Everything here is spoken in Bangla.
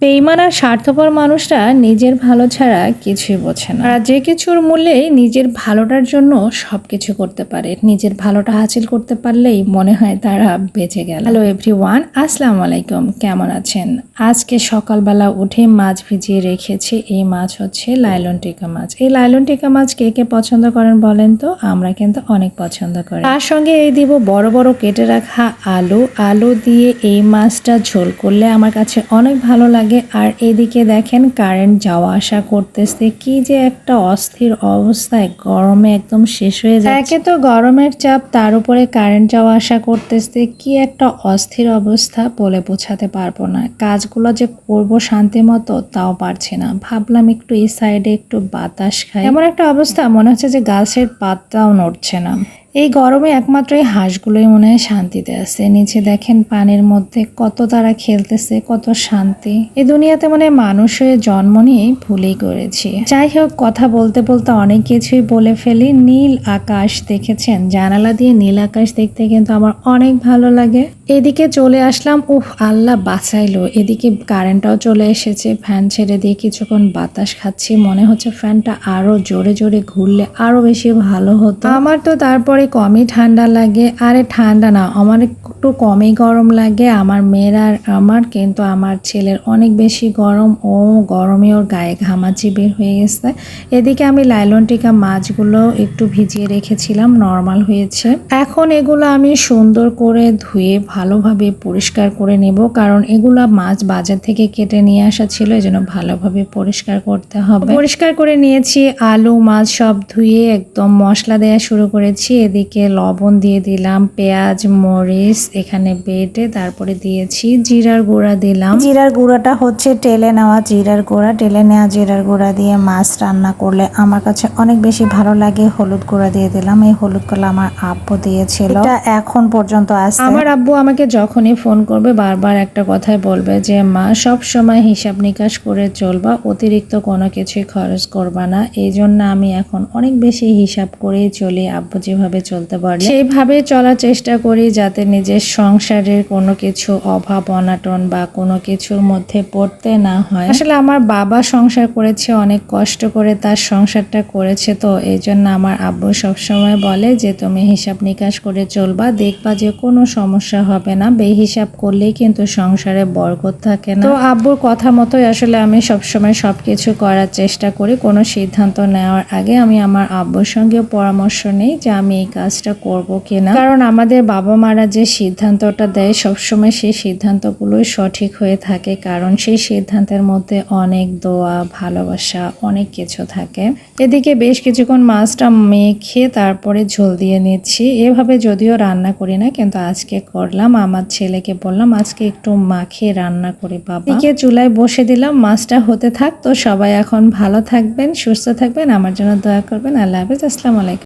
বেইমান আর স্বার্থপর মানুষরা নিজের ভালো ছাড়া কিছুই বোঝে না। আর যে কিছুর মূল্যে নিজের ভালোটার জন্য সব কিছু করতে পারে। নিজের ভালোটা হাসিল করতে পারলেই মনে হয় তারা বেঁচে গেল। হ্যালো এভরি ওয়ান আসসালামু আলাইকুম। কেমন আছেন? আজকে সকালবেলা উঠে মাছ ভিজিয়ে রেখেছি। এই মাছ হচ্ছে লাইলন টিকা মাছ। এই লাইলন টিকা মাছ কে কে পছন্দ করেন বলেন তো? আমরা কিন্তু অনেক পছন্দ করি। তার সঙ্গে এই দিব বড় বড় কেটে রাখা আলু। আলু দিয়ে এই মাছটা ঝোল করলে আমার কাছে অনেক ভালো লাগে। আর এদিকে দেখেন কারেন্ট যাওয়া আসা করতেছে। কি যে একটা অস্থির অবস্থায় গরমে একদম শেষ হয়ে যায় একে তো গরমের চাপ তার উপরে কারেন্ট যাওয়া আসা করতেছে। কি একটা অস্থির অবস্থা বলে বোঝাতে পারব না। কাজগুলো যে করব শান্তি মতো তাও পারছি না। ভাবলাম একটু এই সাইডে একটু বাতাস খাই। এমন একটা অবস্থা মনে হচ্ছে যে গাছের পাতাও নড়ছে না। এই গরমে একমাত্র এই হাঁসগুলোই মনে হয় শান্তিতে আছে। নিচে দেখেন পানির মধ্যে কত তারা খেলতেছে, কত শান্তি। এই দুনিয়াতে মানে মানুষ হয়ে জন্ম নিয়েই ভুলেই করেছি। যাই হোক, কথা বলতে বলতে অনেক কিছুই বলে ফেলি। নীল আকাশ দেখেছেন? জানালা দিয়ে নীল আকাশ দেখতে কিন্তু আমার অনেক ভালো লাগে। এদিকে চলে আসলাম, উফ, আল্লাহ বাঁচাইলো। এদিকে কারেন্টটাও চলে এসেছে। ফ্যান ছেড়ে দিয়ে কিছুক্ষণ বাতাস খাচ্ছি। মনে হচ্ছে ফ্যানটা আরও জোরে জোরে ঘুরলে আরও বেশি ভালো হতো। আমার তো তারপরে কমই ঠান্ডা লাগে। আরে ঠান্ডা না আমার একটু কমই গরম লাগে। আমার মেয়ের আর আমার কিন্তু আমার ছেলের অনেক বেশি গরম। ও গরমে ওর গায়ে ঘামাচি বের হয়ে গেছে। এদিকে আমি লাইলন টিকা মাছগুলো একটু ভিজিয়ে রেখেছিলাম, নর্মাল হয়েছে। এখন এগুলো আমি সুন্দর করে ধুয়ে ভালোভাবে পরিষ্কার করে নেব। কারণ এগুলো মাছ বাজার থেকে কেটে নিয়ে আসা ছিল এই জন্য ভালোভাবে পরিষ্কার করতে হবে। পরিষ্কার করে নিয়েছি, আলু মাছ সব ধুয়ে একদম মশলা দেওয়া শুরু করেছি। এদিকে লবণ দিয়ে দিলাম, পেঁয়াজ, মরিচ এখানে বেটে তারপরে দিয়েছি জিরার গুঁড়া দিলাম। জিরার গুঁড়াটা হচ্ছে টেলে নেওয়া জিরার গুঁড়া। টেলে নেওয়া জিরার গুঁড়া দিয়ে মাছ রান্না করলে আমার কাছে অনেক বেশি ভালো লাগে। হলুদ গুঁড়া দিয়ে দিলাম। এই হলুদগুলো আমার আব্বু দিয়েছিল। এটা এখন পর্যন্ত আছে। আমার আব্বু আমাকে যখনই ফোন করবে বারবার একটা কথাই বলবে যে মা সব সময় হিসাব নিকাশ করে চলবা অতিরিক্ত কোনো কিছুই খরচ করবা না। এই জন্য আমি এখন অনেক বেশি হিসাব করেই চলি। আব্বু যেভাবে চলতে পারি সেইভাবে চলার চেষ্টা করি যাতে নিজের সংসারের কোনো কিছু অভাব, অনাটন বা কোনো কিছুর মধ্যে পড়তে না হয়। আসলে আমার বাবা সংসার করেছে, অনেক কষ্ট করে তার সংসারটা করেছে তো, এই জন্য আমার আব্বু সবসময় বলে যে, তুমি হিসাব নিকাশ করে চলবা, দেখবা যে কোনো সমস্যা হবে না, বেহিসাব করলেই কিন্তু সংসারে বরকত থাকে না। তো আব্বুর কথা মতোই আসলে আমি সবসময় সবকিছু করার চেষ্টা করি। কোনো সিদ্ধান্ত নেওয়ার আগে আমি আমার আব্বুর সঙ্গে পরামর্শ নেই যে, আমি এই কাজটা করব কিনা। কারণ আমাদের বাবা মারা যে সিদ্ধান্তটা দেয়, সবসময় সেই সিদ্ধান্তগুলোই সঠিক হয়ে থাকে কারণ সেই সিদ্ধান্তের মধ্যে অনেক দোয়া, ভালোবাসা, অনেক কিছু থাকে। এদিকে বেশ কিছুক্ষণ মাছটা মেখে তারপরে ঝোল দিয়ে নিচ্ছি। এভাবে যদিও রান্না করি না, কিন্তু আজকে করলাম। আমার ছেলেকে বললাম, আজকে একটু মাখিয়ে রান্না করি, বাবা। এদিকে চুলায় বসে দিলাম, মাছটা হতে থাক। তো সবাই এখন ভালো থাকবেন, সুস্থ থাকবেন। আমার জন্য দয়া করবেন। আল্লাহ হাফিজ। আসসালামু আলাইকুম।